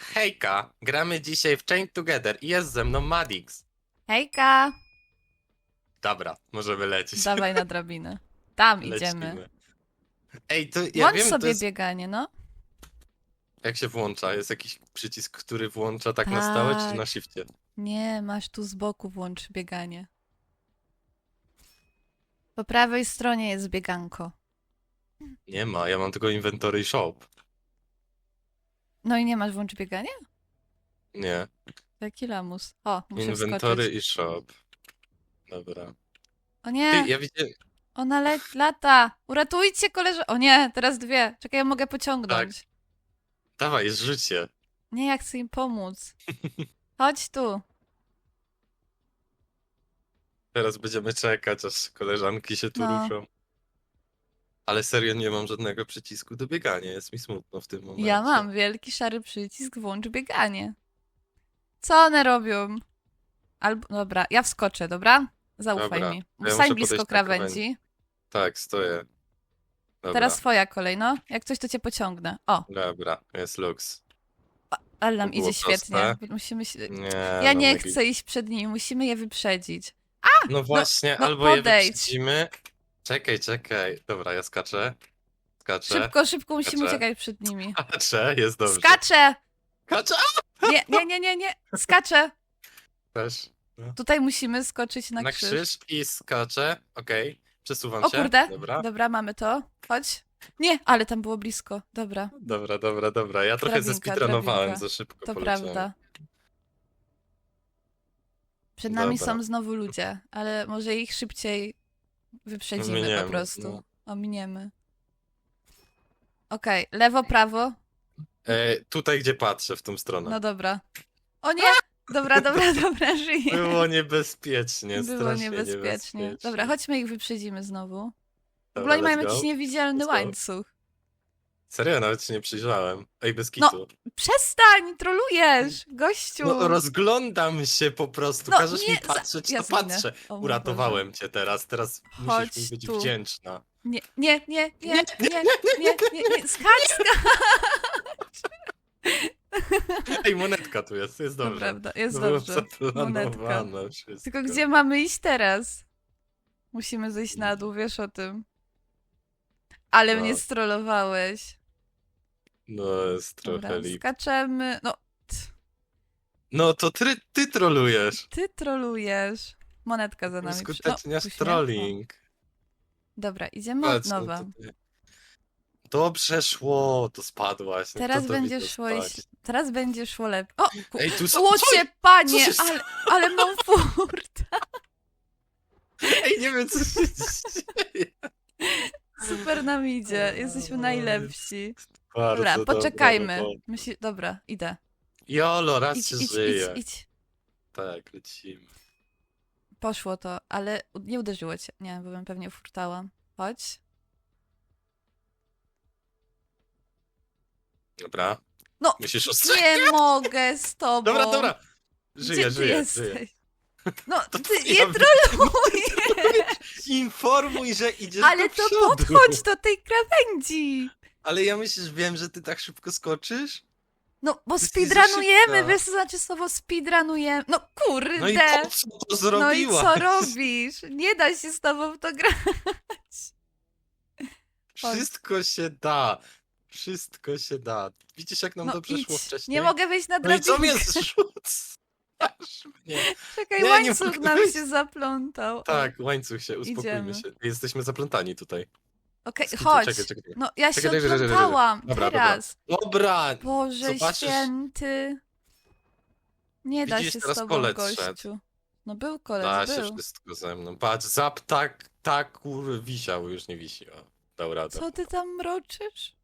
Hejka, gramy dzisiaj w Chain Together i jest ze mną Madix. Hejka! Dobra, możemy lecieć. Dawaj na drabinę. Tam idziemy. Ej, to ja Włącz wiem, sobie to jest... bieganie, no. jak się włącza. Jest jakiś przycisk, który włącza tak na stałe, czy Tak. na shifcie? Nie, masz tu z boku włącz bieganie. Po prawej stronie jest bieganko. Nie ma, ja mam tylko inventory i shop. No i nie masz włącz bieganie? Nie, Jaki lamus. O, muszę wskoczyć. i shop. Dobra. O Ty, nie, ja widziałem... ona le lata. Uratujcie koleże... O nie, teraz dwie. Czekaj, ja mogę pociągnąć. Dawaj, zrzuć się. Nie, ja chcę im pomóc. Chodź tu. Teraz będziemy czekać, aż koleżanki się tu No. ruszą. Ale serio nie mam żadnego przycisku do biegania, jest mi smutno w tym momencie. Ja mam wielki szary przycisk włącz bieganie. Co one robią? Albo, dobra, ja wskoczę, dobra? Zaufaj Dobra, mi. ja Stań muszę blisko podejść na krawędzi. Tak, stoję. Dobra, Teraz twoja kolej, no. Jak coś, to cię pociągnę. O, dobra, jest luks. ale nam To było idzie świetnie. proste. Musimy się... Nie, Ja no nie Megi. chcę iść przed nimi, musimy je wyprzedzić. No właśnie, no albo je podejdź. wyprzedzimy. Czekaj, czekaj. Dobra, ja skaczę. Skaczę. Szybko, szybko musimy Skaczę. uciekać przed nimi. Skaczę, jest dobrze. Skaczę! Skaczę! Nie, nie, nie, nie, nie. Skaczę! Też. Tutaj musimy skoczyć na, Na krzyż. krzyż i skaczę. Okej, przesuwam O się. kurde. Dobra. Dobra, mamy to. Chodź. Nie, ale tam było blisko. Dobra, Dobra, dobra, dobra. Ja trochę drabinka. za szybko to poleciałem. prawda. Przed nami Dobra. są znowu ludzie, ale może ich szybciej wyprzedzimy Ominiemy, po prostu. no. Ominiemy. Okej, lewo, prawo. E, tutaj, gdzie patrzę, w tą stronę. No dobra. O nie! Dobra, dobra, dobra, żyję. Było niebezpiecznie, Było strasznie niebezpiecznie. Dobra, chodźmy ich wyprzedzimy znowu. W ogóle oni mają let's go. jakiś niewidzialny Let's go. łańcuch. Serio, nawet się nie przyjrzałem. Ej, bez No, kitu. Przestań, trolujesz, gościu. No, rozglądam się po prostu. No, Każesz nie, mi za- patrzeć, ja to zginę. patrzę. O mój Uratowałem cię teraz, teraz Chodź musisz mi być tu. wdzięczna. Nie, nie, nie, nie, nie, nie, nie, nie, nie. Skacz, skacz. Ej, monetka tu jest, jest dobrze. prawda, jest było dobrze. zaplanowane wszystko. Tylko gdzie mamy iść teraz? Musimy zejść na dół, wiesz o tym. Ale No. mnie strollowałeś. No, jest Dobra, trochę lip. skaczemy. No, No to ty, ty trolujesz. ty trolujesz. Monetka za nami. przy- Uskuteczniasz puść mnie. trolling. O, Dobra, idziemy Patrz, od no nowa. tutaj. Dobrze szło, to spadłaś. No Teraz kto to będzie widział szło, spać? iść- teraz będzie szło lepiej. O, ku... Ej, tu są... Łocie, panie, się ale, ale mam furt. Ej, nie wiem co się dzieje. Super nam idzie, jesteśmy O, najlepsi. Bardzo Dobra, poczekajmy. robota. Myśli... Dobra, idę. Jolo, raz Idź, się idź, żyje. idź, idź. Tak, lecimy. Poszło to, ale u- nie uderzyło cię. Nie, bo bym pewnie furtała. Chodź. Dobra. No, Musisz. Nie mogę z tobą. Dobra, dobra. Żyję, ty żyję, jesteś? żyję. No, To ty ja nie trolujesz, Informuj, że idziesz ale do to przodu. podchodź do tej krawędzi. Ale ja myślisz, wiem, że ty tak szybko skoczysz? No, bo Jesteś za speedrunujemy, szybka. wiesz co znaczy słowo speedrunujemy? No kurde. No i po co to No i zrobiłaś? co robisz? Nie da się z tobą w to grać. Wszystko się da. Wszystko się da. Widzisz, jak nam No dobrze szło idź. wcześniej? Nie mogę wejść na No i co mnie zrzucasz mnie? Czekaj, Nie, nie łańcuch mogę nam wejść. się zaplątał. Tak, łańcuch się, uspokójmy Idziemy. się. Jesteśmy zaplątani tutaj. Okej, chodź. czekaj, czekaj. No, ja się Czekaj, czekaj, czekaj, czekaj. odplątałam. Dobra, dobra. Teraz. Dobra! Boże Zobaczysz. święty. Nie da Widzisz, się z teraz tobą, kolet gościu. szedł. No był koleś, Da się był. wszystko ze mną. Patrz, zap tak, tak, kur, wisiał, już nie wisi. O, dał radę. Co ty tam mroczysz?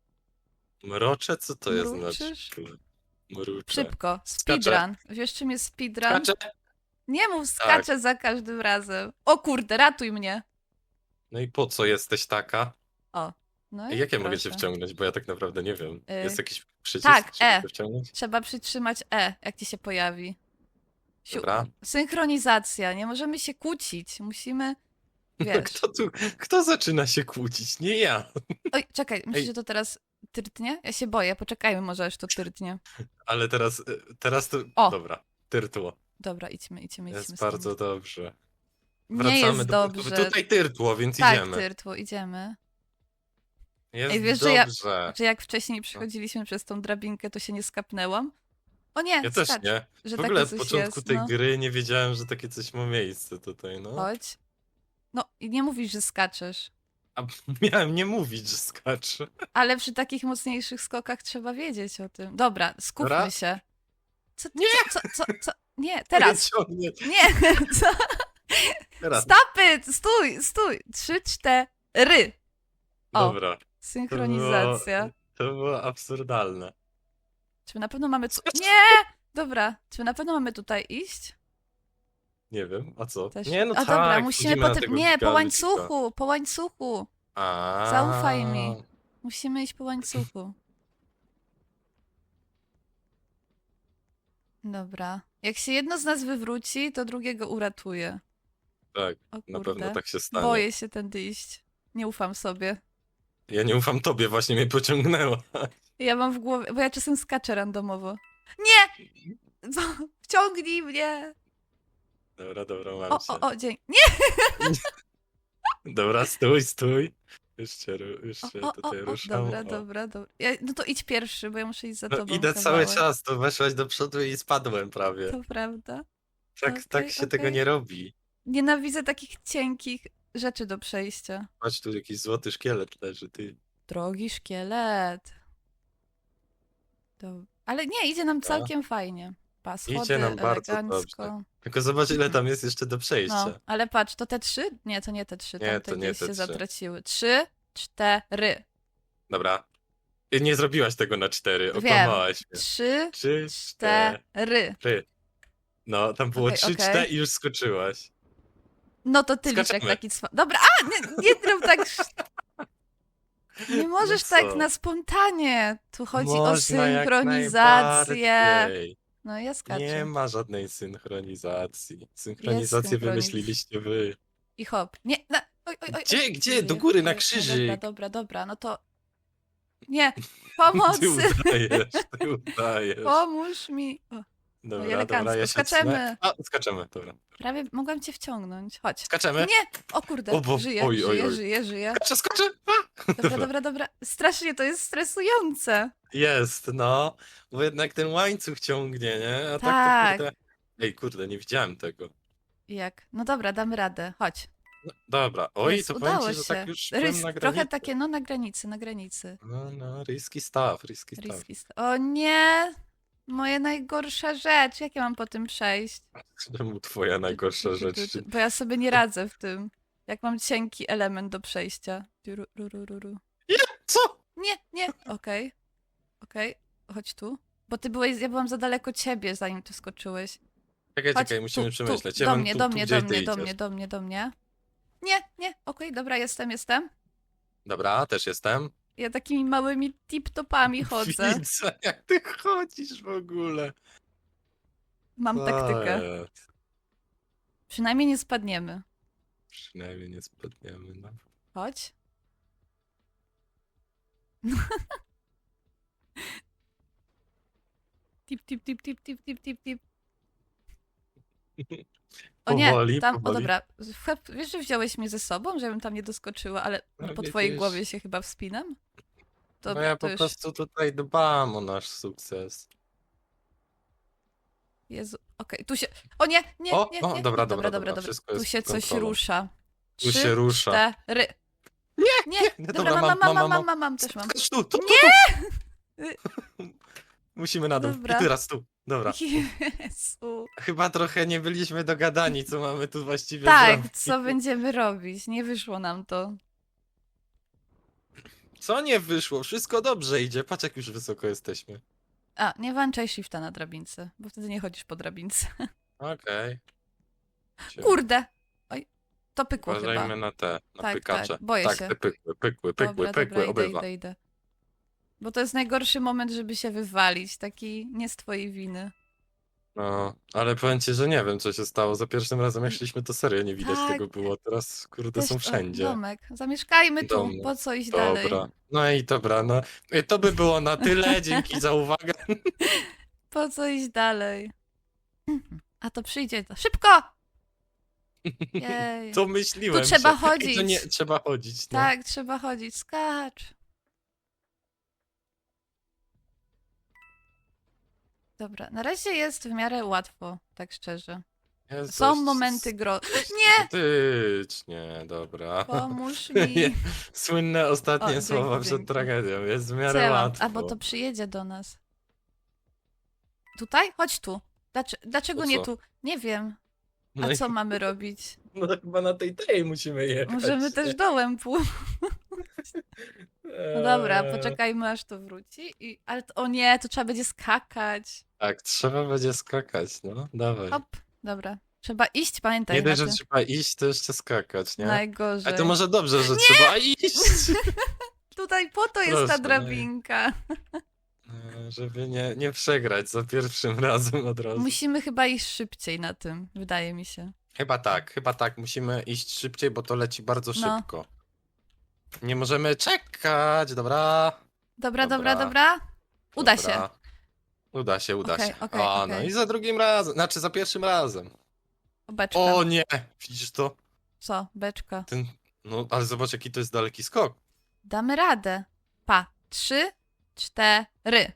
Mrocze? Co to jest Mruczysz? znaczy? Mrucze. Szybko, speedrun. Wiesz czym jest speedrun? Skaczę. Nie mów skaczę za każdym razem. O kurde, ratuj mnie. No i po co jesteś taka? O. No i Jak ja mogę cię proszę. wciągnąć, bo ja tak naprawdę nie wiem. Y, Jest jakiś przycisk, tak, żeby E. cię wciągnąć? Trzeba przytrzymać E, jak ci się pojawi. Siu- Dobra. Synchronizacja, nie możemy się kłócić. Musimy. No, Wiesz. kto tu, kto zaczyna się kłócić? Nie ja. Oj, czekaj, myślę, Ej. że to teraz Tyrtnie? Ja się boję, poczekajmy może aż to tyrtnie. Ale teraz, y, teraz to... O! Dobra, tyrtło. Dobra, idźmy, idźmy, idźmy. Jest stąd. bardzo dobrze. Nie Wracamy jest do dobrze. Tutaj tyrtło, więc tak, idziemy. tyrtło, idziemy. Jest Ej, wiesz, że ja- dobrze. Że jak wcześniej przechodziliśmy przez tą drabinkę, to się nie skapnęłam? O nie, Ja też skacz, nie. że W ogóle takie w coś początku jest, tej no. gry nie wiedziałem, że takie coś ma miejsce tutaj, no. Chodź. No i nie mówisz, że skaczesz. A miałem nie mówić, że skaczę. Ale przy takich mocniejszych skokach trzeba wiedzieć o tym. Dobra, skupmy Dobra. się. Co, Nie! Co, co, co, co? Nie, teraz. Ciągnie. Nie, co? Teraz. Stop it! Stój, stój! Trzy, cztery. O, Dobra. To synchronizacja. było, to było absurdalne. Czy my na pewno mamy tu... Nie! Dobra, czy my na pewno mamy tutaj iść? Nie wiem, a co? Też... Nie, no A tak. dobra, musimy potem... tego Nie, po łańcuchu, po łańcuchu. A. Zaufaj mi. Musimy iść po łańcuchu. Dobra. Jak się jedno z nas wywróci, to drugiego uratuje. Tak, na pewno tak się stanie. Boję się tędy iść. Nie ufam sobie. Ja nie ufam tobie, właśnie mnie pociągnęło. Ja mam w głowie, bo ja czasem skaczę randomowo. Nie! Wciągnij mnie! Dobra, dobra, mam O, cię. o, o, dzień. Nie! Dobra, stój, stój. Jeszcze, ru- O, o, o, tutaj o, ruszam. dobra, o. dobra, dobra. Ja, no to idź pierwszy, bo ja muszę iść za No, tobą. idę cały kawałek. czas, to weszłaś do przodu i spadłem prawie. To prawda. tak okej, tak się tego okej. nie robi. Nienawidzę takich cienkich rzeczy do przejścia. Patrz, tu jakiś złoty szkielet leży, ty. Drogi szkielet. To... Ale nie, idzie nam Dobra. całkiem fajnie. Pa, schody, Idzie nam bardzo elegancko. dobrze. Tylko zobacz, ile tam jest jeszcze do przejścia. No, ale patrz, to te trzy? Nie, to nie te trzy. Nie, to nie gdzieś te się trzy. zatraciły. Trzy, cztery. Dobra. I Nie zrobiłaś tego na cztery, okłamałaś mnie. Trzy, Trzy, cztery. cztery. No, tam było Okej, trzy, okej. cztery i już skoczyłaś. No to ty Skaczemy. taki cwa... Dobra, a! Nie, nie rób tak... Nie możesz No tak co? na spontanie. Tu chodzi o Można jak synchronizację. najbardziej. No ja skaczę. Nie ma żadnej synchronizacji. Synchronizację synchroniz- wymyśliliście wy. I hop. Nie, na... oj, oj, oj, Gdzie, gdzie? Do góry, na krzyżyk. Dobra, dobra, dobra, no to... Nie, pomocy! Ty udajesz, ty udajesz. Pomóż mi! O, Dobra, elegancko. dobra, ja się Skaczemy. A, skaczemy, dobra. prawie mogłam cię wciągnąć. Chodź. Skaczemy? Nie! O kurde, O, bo- żyję, oj, oj, żyję, oj. żyję, żyję. Skaczę, skaczę! A! Dobra, dobra, dobra. Strasznie to jest stresujące. Jest, no. Bo jednak ten łańcuch ciągnie, nie? A tak, Tak. to kurde... Ej, kurde, nie widziałem tego. Jak? No dobra, damy radę. Chodź. No, dobra, oj, Jest, to powiem udało ci, że się. tak już byłem Rysk, na trochę granicy. takie, no na granicy, na granicy. No, no, risky stuff, risky stuff. Riski. st- O nie! Moja najgorsza rzecz. Jak ja mam po tym przejść? Czemu twoja najgorsza rzecz? tu, Bo ja sobie nie radzę w tym. Jak mam cienki element do przejścia. Ru, ru, ru, ru, ru. Co? Nie, nie. Okej. Okej. Chodź tu. Bo ty byłeś, ja byłam za daleko ciebie, zanim ty skoczyłeś. Czekaj, Chodź, czekaj, musimy tu, przemyśleć. Tu, Ja do mnie, tu, do tu, mnie, gdzie do ty mnie, do idziesz. mnie, do mnie, do mnie. Nie, nie, okej, dobra, jestem, jestem. Dobra, też jestem. Ja takimi małymi tip-topami chodzę. Widzę, jak ty chodzisz w ogóle. Mam taktykę. Przynajmniej nie spadniemy. Przynajmniej nie spadniemy, no. Chodź. Tip, tip, tip, tip, tip, tip, tip, tip. O nie, Powoli, tam, o powoli. dobra. Cheb- Wiesz, że wziąłeś mnie ze sobą, żebym tam nie doskoczyła, ale No po twojej widzisz. głowie się chyba wspinam? To, no ja to po już... prostu tutaj dbam o nasz sukces. Jezu, okej, tu się... O nie, nie, O, nie, o, nie. dobra, dobra, dobra, dobra, wszystko Tu jest się pod coś kontrolą. rusza. Tu Trzy, się rusza. Cztery. Nie, Nie, nie, dobra, dobra, mam, mam, mam, mam, mam, mam. mam, mam, też mam. Skocz tu, tu, tu, Nie! tu. Musimy na dół. Dobra. I teraz tu. Dobra. Jezu. Chyba trochę nie byliśmy dogadani, co mamy tu właściwie Tak, zrobić. co będziemy robić? Nie wyszło nam to. Co nie wyszło? Wszystko dobrze idzie. Patrz, jak już wysoko jesteśmy. A, nie włączaj shifta na drabince, bo wtedy nie chodzisz po drabince. Okej. Kurde! Oj, to pykło Uważajmy chyba. na te, na Tak, pykacze. tak, boję tak, się. te pykły, pykły, pykły, Dobra, pykły, dobra, idę, idę, idę. Bo to jest najgorszy moment, żeby się wywalić. Taki nie z twojej winy. No, ale powiem ci, że nie wiem, co się stało. Za pierwszym razem jak szliśmy, to serio nie widać Tak. tego było. Teraz, kurde, Też- są o, wszędzie. Domek. Zamieszkajmy tu, po co iść dalej? Dobra. No i dobra, no. I to by było na tyle. Dzięki za uwagę. Po co iść dalej? A to przyjdzie. To. Szybko! Jej. To myśliłem. Tu trzeba się. I To chodzić. nie, trzeba chodzić. No. Tak, trzeba chodzić. Skacz. Dobra, na razie jest w miarę łatwo, tak szczerze. Są momenty gro... Nie! Faktycznie, dobra. Pomóż mi. Słynne ostatnie dzięki, słowa przed dzięki. tragedią. Jest w miarę mam? łatwo. A bo to przyjedzie do nas. Tutaj? Chodź tu. Dlaczego, dlaczego nie co? tu? Nie wiem. No, A i- co mamy robić? no chyba na tej tej musimy jechać. Możemy też dołem pójść. No dobra, poczekajmy aż to wróci. I... Ale to, o nie, to trzeba będzie skakać. Tak, trzeba będzie skakać, no. Dawaj. Hop, dobra. Trzeba iść, pamiętaj. Nie dość, że tym. trzeba iść, to jeszcze skakać, nie? Najgorzej. A to może dobrze, że trzeba iść. Tutaj po to jest ta Proszę, no drabinka. E, Żeby nie, nie przegrać za pierwszym razem od razu. Musimy chyba iść szybciej na tym, wydaje mi się. Chyba tak, chyba tak. Musimy iść szybciej, bo to leci bardzo No. szybko. Nie możemy czekać, dobra. Dobra, dobra, Dobra. dobra. Uda się. Dobra. Uda się, uda Okej, się. okej, o, no okej. i za drugim razem, znaczy za pierwszym razem. Beczka. O nie, widzisz to? Co? Beczka. Ten, no ale zobacz jaki to jest daleki skok. Damy radę. Pa. Trzy, cztery.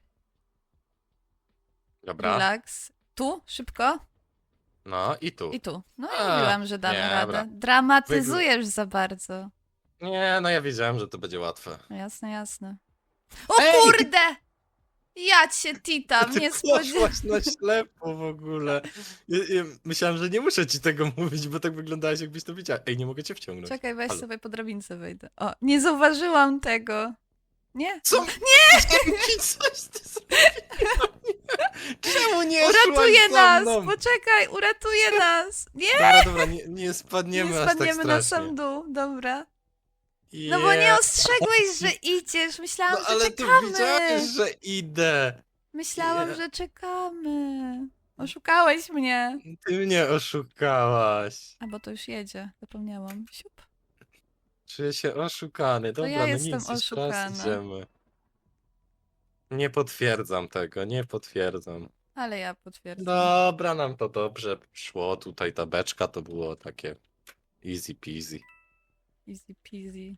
Dobra, Relax. Tu, szybko. no i tu. I tu. No i A, mówiłam, że damy nie, radę. Dramatyzujesz za bardzo. Nie, no ja wiedziałem, że to będzie łatwe. No Jasne, jasne. O Ej! kurde! Ja cię titam, nie spodziewałam. poszłaś na ślepo w ogóle. Ja, ja myślałem, że nie muszę ci tego mówić, bo tak wyglądałeś, jakbyś to widziała. Ej, nie mogę cię wciągnąć. Czekaj, weź Halo. sobie po drabince wejdę. O, nie zauważyłam tego. Nie? Co? Nie! Coś ty. Czemu nie Uratuje szłaś za nas! mną? Poczekaj, uratuje nas! Nie, Dobra, dobra, nie, nie spadniemy, nie aż tak spadniemy na strasznie. sam dół, dobra. No bo nie ostrzegłeś, że idziesz. Myślałam, No że ale ty czekamy. widziałeś, że idę. Myślałam, Nie. że czekamy. Oszukałeś mnie. Ty mnie oszukałaś. A bo to już jedzie, zapomniałam. Siup. Czuję się oszukany. Dobra, ja no jestem nic, jeszcze raz oszukana. idziemy. Nie potwierdzam tego, nie potwierdzam. Ale ja potwierdzam. Dobra, nam to dobrze szło. Tutaj ta beczka to było takie easy peasy. Easy peasy.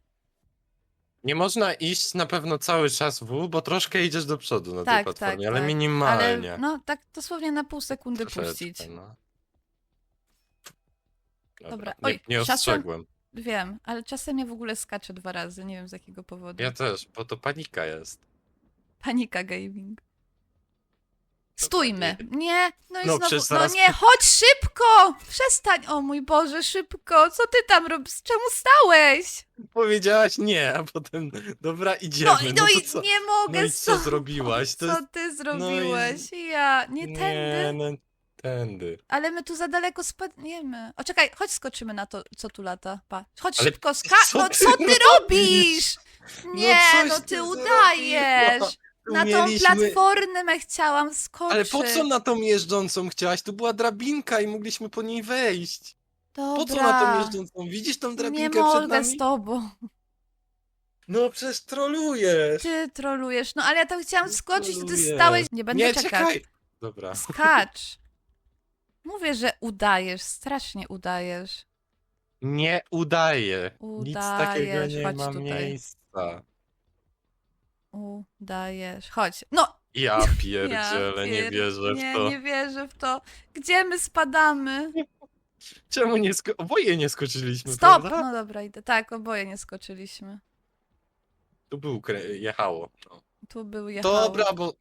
Nie można iść na pewno cały czas w, bo troszkę idziesz do przodu na tej Tak, platformie, tak, ale tak. minimalnie. Ale no tak dosłownie na pół sekundy Troszeczkę, puścić. no. Dobra, Nie, oj, nie czasem- ostrzegłem. Wiem, ale czasem ja w ogóle skaczę dwa razy, nie wiem z jakiego powodu. Ja też, bo to panika jest. Panika gaming. Stójmy. Nie, no i No, znowu, przecież no zaraz- nie, chodź szybko! Przestań, o mój Boże, szybko, co ty tam robisz? Czemu stałeś? Powiedziałaś nie, a potem dobra, idziemy. No, No, no, to i co? nie mogę No i co zrobiłaś? To Co jest... ty zrobiłeś? Ja, nie tędy, no, tędy. ale my tu za daleko spadniemy. O, czekaj, chodź skoczymy na to, co tu lata. Pa. Chodź Ale szybko, ska... co No ty co ty robisz? robisz? Nie, coś no ty ty udajesz. Na tą platformę chciałam skoczyć. Ale po co na tą jeżdżącą chciałaś? Tu była drabinka i mogliśmy po niej wejść. Dobra. Po co na tą jeżdżącą? Widzisz tą Nie drabinkę przed mogę nami? z tobą. No przecież trolujesz. Ty trolujesz. No ale ja tam chciałam skoczyć, ty Troluję. stałeś. Nie będę Nie, czekać. czekaj. Dobra. Skacz. Mówię, że udajesz, strasznie udajesz. Nie udaję. Nic takiego Udajesz. nie Chodź ma tutaj. miejsca. Udajesz. Chodź. No! Ja pierdzielę, nie pier- wierzę nie, w to. Nie wierzę w to. Gdzie my spadamy? Czemu nie sko- Oboje nie skoczyliśmy, Stop! prawda? No dobra, idę. Tak, oboje nie skoczyliśmy. Tu był, jechało. No. Tu był jechało. Dobra, bo,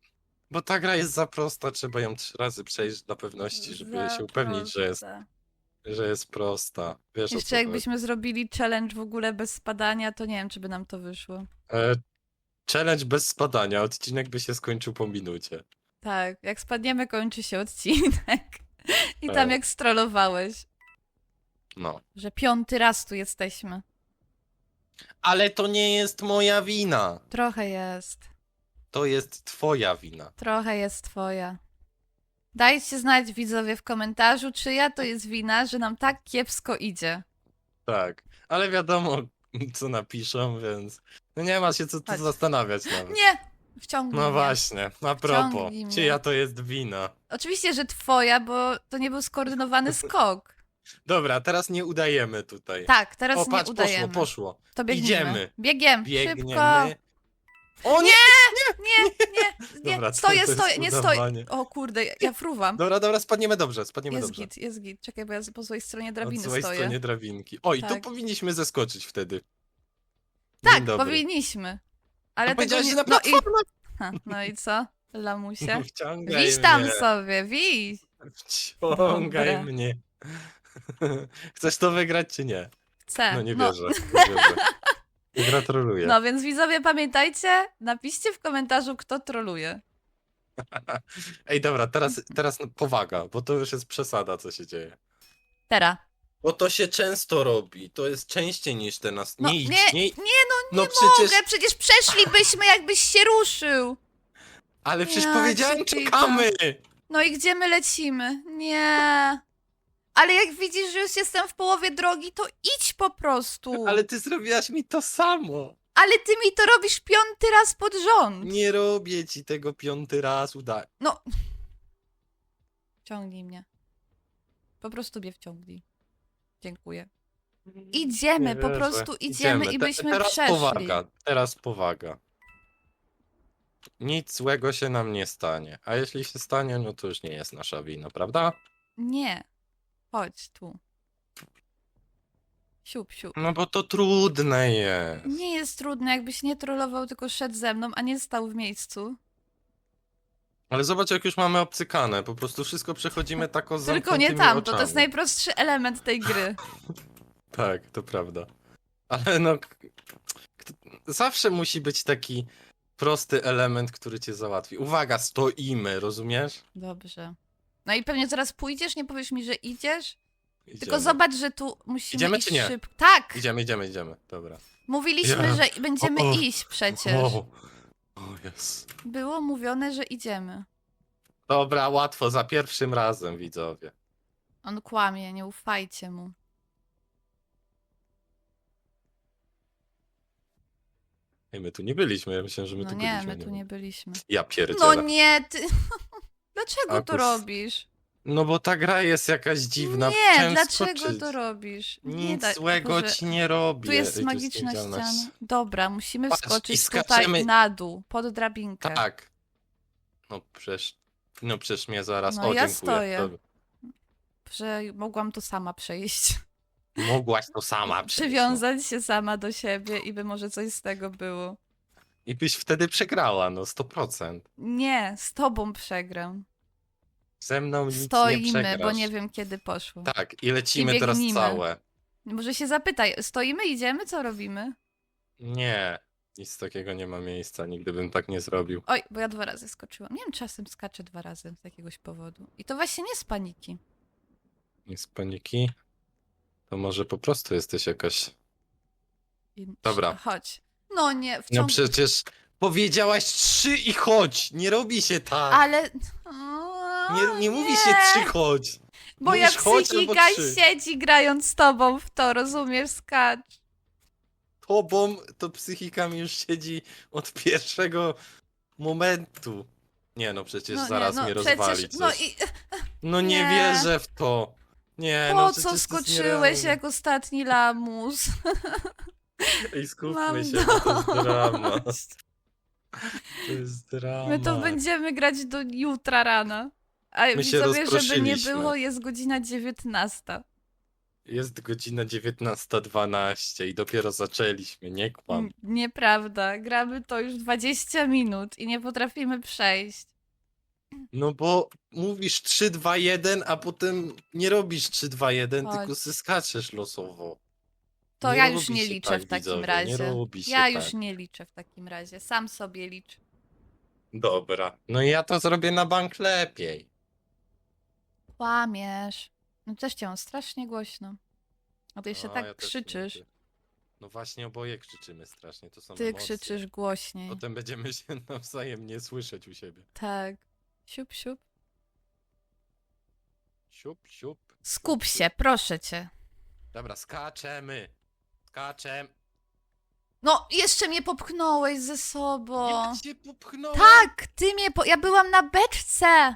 bo ta gra jest za prosta, trzeba ją trzy razy przejść dla pewności, żeby Za się upewnić, że jest, proste. że jest prosta. Wiesz o Jeszcze chodzi. jakbyśmy zrobili challenge w ogóle bez spadania, to nie wiem, czy by nam to wyszło. E, challenge bez spadania, odcinek by się skończył po minucie. Tak, jak spadniemy, kończy się odcinek. I tam Tak. jak strollowałeś, No. że piąty raz tu jesteśmy. Ale to nie jest moja wina. Trochę jest. To jest twoja wina. Trochę jest twoja. Dajcie znać widzowie w komentarzu, czyja to jest wina, że nam tak kiepsko idzie. Tak, ale wiadomo, co napiszą, więc no nie ma się co tu Chodź. zastanawiać nawet. Nie! Wciągnij No mnie. właśnie, a propos, Wciągnij mnie. czyja to jest wina? Oczywiście, że twoja, bo to nie był skoordynowany skok. Dobra, teraz nie udajemy tutaj. Tak, teraz o, nie patrz, udajemy. poszło, poszło. To biegniemy. Idziemy. Biegiem, Biegniemy. O nie! Nie, nie, nie. Dobra, to- stoję, to jest stoję, nie udawanie. stoję. O kurde, ja, ja fruwam. Dobra, dobra, spadniemy dobrze, spadniemy Jest dobrze. git, jest git. Czekaj, bo ja po złej stronie drabiny złej stoję. stronie drabinki. Oj, tu Tak. powinniśmy zeskoczyć wtedy. Tak, dobry. powinniśmy. Ale tego powiedziałeś, nie... że na no, i... ha, no i co? Lamusie? Wciągaj Wiś tam mnie. sobie, wiś. Wciągaj Dobra. mnie. Chcesz to wygrać, czy nie? Chcę. No nie wierzę. Nie wierzę. Gratuluję. No więc widzowie pamiętajcie, napiszcie w komentarzu, kto troluje. Ej, dobra, teraz, teraz powaga, bo to już jest przesada, co się dzieje. Teraz. Bo to się często robi. To jest częściej niż te nas. No, nie idź, nie, nie, nie, no No nie przecież, mogę, przecież przeszlibyśmy, jakbyś się ruszył. ale przecież Ja powiedziałem, cię czekamy! No i gdzie my lecimy? Nie. Ale jak widzisz, że już jestem w połowie drogi, to idź po prostu. Ale ty zrobiłaś mi to samo. Ale ty mi to robisz piąty raz pod rząd. Nie robię ci tego piąty raz, uda. No. Wciągnij mnie. Po prostu mnie wciągnij. Dziękuję. Idziemy, po prostu idziemy i Te- byśmy teraz przeszli. powaga, teraz powaga. Nic złego się nam nie stanie. A jeśli się stanie, no to już nie jest nasza wina, prawda? Nie. Chodź tu. Siup, siup. No bo to trudne jest. Nie jest trudne, jakbyś nie trollował, tylko szedł ze mną, a nie stał w miejscu. Ale zobacz, jak już mamy obcykane. Po prostu wszystko przechodzimy tak o Tylko nie tam, to, to jest oczami. najprostszy element tej gry. Tak, to prawda. Ale no. Zawsze musi być taki prosty element, który cię załatwi. Uwaga, stoimy, rozumiesz? Dobrze. No i pewnie zaraz pójdziesz, nie powiesz mi, że idziesz? Idziemy. Tylko zobacz, że tu musimy Idziemy iść czy nie? szybko. Tak! Idziemy, idziemy, idziemy. Dobra. Mówiliśmy, że będziemy O, o. iść przecież. O, o jest. Było mówione, że idziemy. Dobra, łatwo, za pierwszym razem, widzowie. On kłamie, nie ufajcie mu. Ej, my tu nie byliśmy, ja myślałem, że my No tu nie, byliśmy. my tu nie byliśmy. Ja pierdzielę. No nie, ty... Dlaczego to robisz? No bo ta gra jest jakaś dziwna. Nie, Chciałem dlaczego skoczyć. to robisz? nie Nic da- złego Boże, ci nie robię. Tu jest Ej, magiczna niewidzialność. ściana. Dobra, musimy Patrz, i wskoczyć skaczemy. tutaj na dół, pod drabinkę. Tak. No przecież. No przecież mnie zaraz. No o, ja dziękuję. stoję. Dobra. Że mogłam to sama przejść. Mogłaś to sama przejść, no. Przywiązać się sama do siebie i by może coś z tego było. I byś wtedy przegrała, no 100%. Nie, z tobą przegram. Ze mną nic nie Stoimy, przegrasz. bo nie wiem kiedy poszło. Tak, i lecimy I teraz całe. Może się zapytaj, stoimy, idziemy, co robimy? Nie, nic takiego nie ma miejsca, nigdy bym tak nie zrobił. Oj, bo ja dwa razy skoczyłam. Nie wiem, czasem skaczę dwa razy z jakiegoś powodu. I to właśnie nie z paniki. Nie z paniki. To może po prostu jesteś jakaś. I... Dobra. Chodź. No nie, No wciąż... przecież powiedziałaś trzy i chodź! Nie robi się tak! Ale... Nie, nie mówi się trzy chodź! Mówisz chodź psychika albo trzy. siedzi grając z tobą w to, rozumiesz? Skacz. Tobą to psychika mi już siedzi od pierwszego momentu. Nie no, przecież No nie, zaraz no mnie przecież- rozwali No coś. i No nie, nie. wierzę w to. Nie, po no co przecież to jest skoczyłeś nierealne. jak ostatni lamus? Ej, skupmy Mam się, bo to jest drama. dość. To jest drama. My to będziemy grać do jutra rana. A My się widzowie, żeby nie rozproszyliśmy. było, jest godzina 19. Jest godzina 19.12 i dopiero zaczęliśmy, nie kłam. N- Nieprawda. Gramy to już 20 minut i nie potrafimy przejść. No bo mówisz 3, 2, 1, a potem nie robisz 3, 2, 1, Chodź. tylko skaczesz losowo. To ja już robi nie się liczę tak, w takim widzowie, razie. Nie robi się Ja tak. już nie liczę w takim razie. Sam sobie licz. Dobra. No i ja to zrobię na bank lepiej. Kłamiesz. No też cię mam strasznie głośno. A ty jeszcze A, tak ja też krzyczysz. No właśnie oboje krzyczymy strasznie, to są Ty emocje. krzyczysz głośniej. Potem będziemy się nawzajem nie słyszeć u siebie. Tak. Siup, siup. siup, siup. Skup się, proszę cię. Dobra, skaczemy. Skaczem. No, jeszcze mnie popchnąłeś ze sobą. Ja cię popchnąłem. Tak, ty mnie po... Ja byłam na beczce.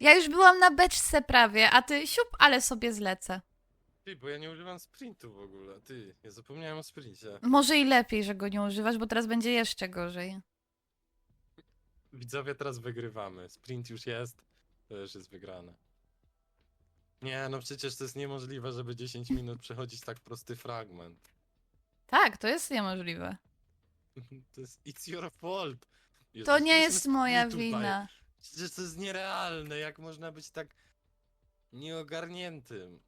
Ja już byłam na beczce prawie, a ty siup, ale sobie zlecę. Ty, bo ja nie używam sprintu w ogóle. Ty, ja zapomniałem o sprincie. Może i lepiej, że go nie używasz, bo teraz będzie jeszcze gorzej. Widzowie, teraz wygrywamy. Sprint już jest. To już jest wygrane. Nie, no przecież to jest niemożliwe, żeby 10 minut przechodzić tak prosty fragment. Tak, to jest niemożliwe. To jest it's your fault. Jezus, To nie jest moja tutaj. wina. Przecież to jest nierealne, jak można być tak nieogarniętym.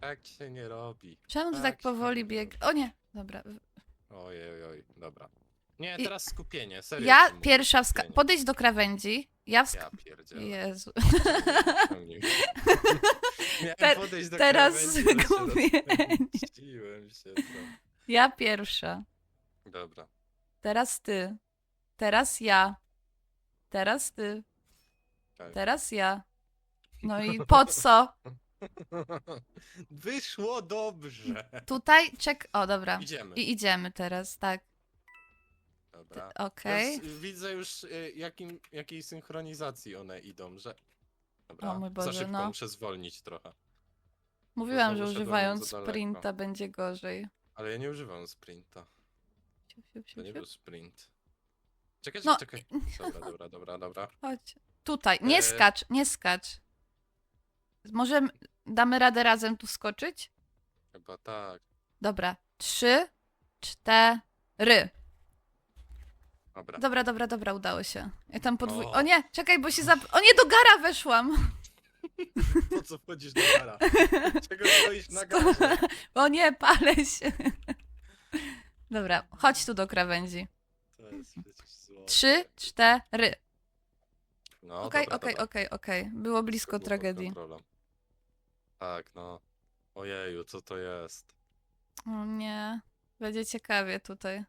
Tak się nie robi. Czemu ty Tak tak się powoli nie bieg... robi. O nie, dobra. Ojej, oj, oj, dobra. Nie, I- teraz skupienie, serio. Ja ci mówię, pierwsza wska... skupienie. Podejdź do krawędzi. Ja wska... Ja pierdzielę. Jezu. Ciągnij. Miałem Te- podejść do teraz krawędzi, ale się zgubienie. rozpędziłem się. Ja pierwsza. Dobra. Teraz ty. Teraz ja. Teraz ty. Tak. Teraz ja. No i po co? Wyszło dobrze. Tutaj czek. O, dobra. Idziemy. I idziemy teraz, tak. Dobra. Okej. Teraz widzę już y, jakim, jakiej synchronizacji one idą, że... Dobra, O mój Boże, za szybko no. muszę zwolnić trochę. Mówiłam, że znowu szedłem używając za daleko. sprinta będzie gorzej. Ale ja nie używam sprinta. Siup, siup, To siup, nie siup. był sprint. Czekaj, No. czekaj. Dobra, dobra, dobra, dobra. Chodź. Tutaj. Nie E. skacz, nie skacz. Może m- damy radę razem tu skoczyć? Chyba tak. Dobra. Trzy, cztery. Dobra. Dobra, dobra, dobra, udało się. Ja tam podwój... O. O nie, czekaj, bo się zap... O nie, do gara weszłam! Po co wchodzisz do gara? Czego stoisz na garze? O nie, palę się. Dobra, chodź tu do krawędzi. To jest. Trzy, cztery. No, Okej, dobra, okej, dobra. okej, okej. Było blisko było pod tragedii. kontrolą. Tak, no. Ojeju, co to jest? O nie. Będzie ciekawie tutaj.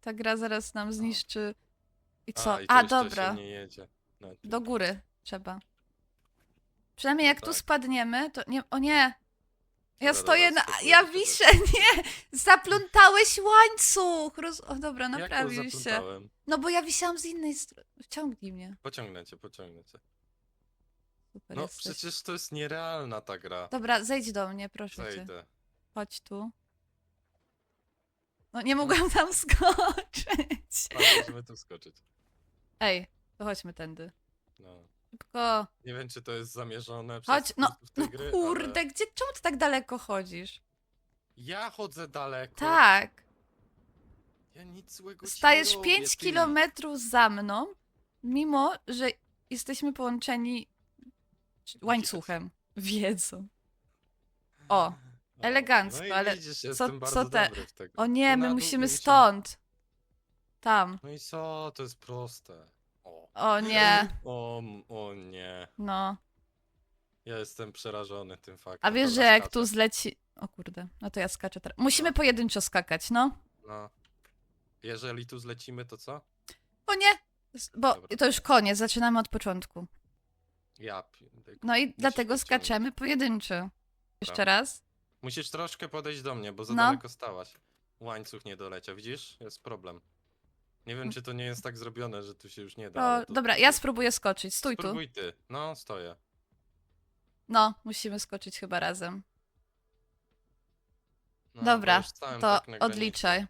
Ta gra zaraz nam zniszczy. I co? A, i A, jeszcze dobra. Się nie jedzie. tym. Do góry trzeba. Przynajmniej jak tu tak. spadniemy, to nie. O nie! Ja stoję na. Ja wiszę, nie! Zaplątałeś łańcuch! Roz... O dobra, naprawił się. No bo ja wisiałam z innej strony. Wciągnij mnie. Pociągnę cię, pociągnę cię. Super No jesteś. przecież to jest nierealna ta gra. Dobra, zejdź do mnie, proszę cię. Zejdę. Chodź tu. No nie mogłam tam skoczyć. A, możemy tu skoczyć. Ej, to chodźmy tędy. No. Szybko. Nie wiem, czy to jest zamierzone przez Chodź, no, twórców tej no gry, kurde, ale gdzie, czemu ty tak daleko chodzisz? Ja chodzę daleko. Tak, Ja nic złego ci nie stajesz robię, 5 ty. kilometrów za mną, mimo że jesteśmy połączeni łańcuchem, wiedzą. O, elegancko, no i ale widzisz, co- te- dobry w tego. o nie, na my dół musimy stąd. Tam. No i co? To jest proste. O, O nie, o, m- o nie. no. Ja jestem przerażony tym faktem. A wiesz, że Dobra, jak skaczę. tu zleci... O kurde, no to ja skaczę teraz. Musimy No. pojedynczo skakać, no. No. Jeżeli tu zlecimy, to co? O nie! Z- Bo Dobra. to już koniec, zaczynamy od początku. Ja. No i dlatego wyciągnąć. skaczemy pojedynczo. Jeszcze raz. Musisz troszkę podejść do mnie, bo za No. daleko stałaś. Łańcuch nie doleciał, widzisz? Jest problem. Nie wiem, czy to nie jest tak zrobione, że tu się już nie da. O, ale to- dobra, ja spróbuję skoczyć. Stój tu. Spróbuj ty. No, stoję. No, musimy skoczyć chyba razem. No, bo Dobra, już stałem to tak na granicy. odliczaj.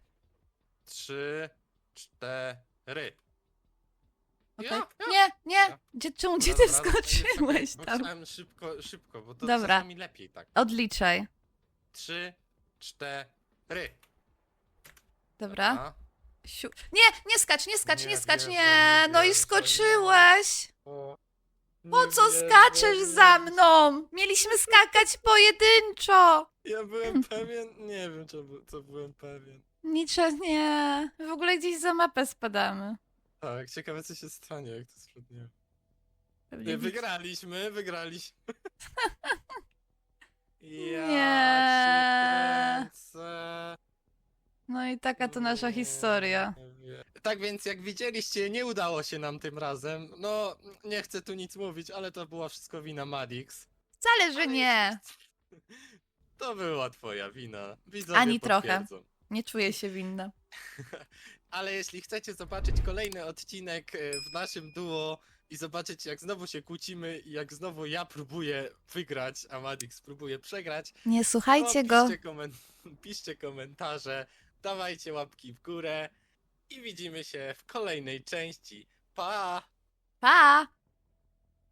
Trzy, cztery. Okej. Ja, ja. Nie, nie! Gdzie, czemu, gdzie Dobra, ty dobra, wskoczyłeś czekaj, bo tam? Chciałem szybko, szybko, bo to Dobra. czasami lepiej tak. Odliczaj. Trzy, cztery. Dobra. A? Siu... Nie, nie skacz, nie skacz, nie, Nie skacz, wierzę, nie! nie No i wierzę, skoczyłeś! O, Po nie co wierzę, skaczesz nie za mną? Mieliśmy skakać pojedynczo! Ja byłem pewien, nie wiem co, by- co byłem pewien. Niczego nie. W ogóle gdzieś za mapę spadamy. Tak, ciekawe co się stanie, jak to. Pewnie Nie, wygraliśmy, wygraliśmy. ja Nie. cię kręcę. No i taka to nasza historia. Tak więc jak widzieliście, nie udało się nam tym razem. No, nie chcę tu nic mówić, ale to była wszystko wina Madix. Wcale, że nie. To była twoja wina. Widzowie Ani trochę. potwierdzą. Nie czuję się winna. Ale jeśli chcecie zobaczyć kolejny odcinek e, w naszym duo i zobaczyć jak znowu się kłócimy i jak znowu ja próbuję wygrać, a Madix próbuje przegrać, Nie słuchajcie go. piszcie, komen- piszcie komentarze, dawajcie łapki w górę i widzimy się w kolejnej części. Pa! Pa!